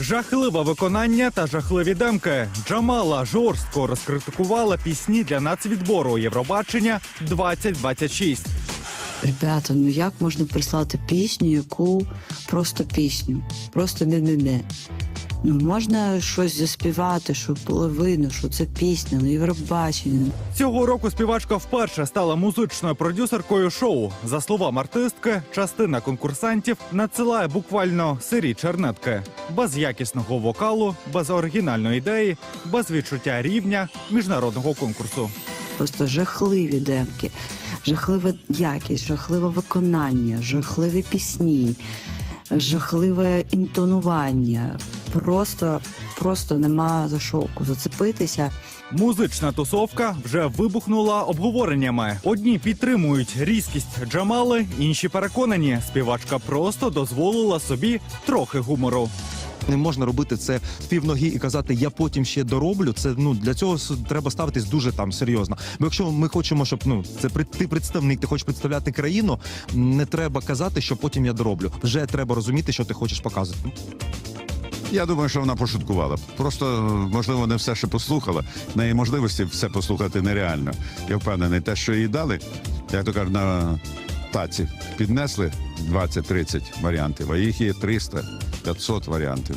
Жахливе виконання та жахливі демки. Джамала жорстко розкритикувала пісні для нацвідбору Євробачення 2026. Ребята, ну як можна прислати пісню, яку просто пісню, просто не-не-не. Ну можна щось заспівати, щоб було видно, що це пісня, ну Євробачення. Цього року співачка вперше стала музичною продюсеркою шоу. За словами артистки, частина конкурсантів надсилає буквально сирі чернетки без якісного вокалу, без оригінальної ідеї, без відчуття рівня міжнародного конкурсу. Просто жахливі демки, жахлива якість, жахливе виконання, жахливі пісні, жахливе інтонування. Просто, просто нема за що зацепитися. Музична тусовка вже вибухнула обговореннями. Одні підтримують різкість Джамали, інші переконані, співачка просто дозволила собі трохи гумору. Не можна робити це з півноги і казати, я потім ще дороблю. Це ну для цього треба ставитись дуже там серйозно. Бо якщо ми хочемо, щоб ну це при- ти представник, ти хочеш представляти країну, не треба казати, що потім я дороблю. Вже треба розуміти, що ти хочеш показувати. Я думаю, що вона пошуткувала. Просто можливо не все ще послухала. В неї можливості все послухати нереально. Я впевнений, те, що їй дали, як то кажуть, на таці піднесли 20-30 варіантів, а їх є 300-500 варіантів.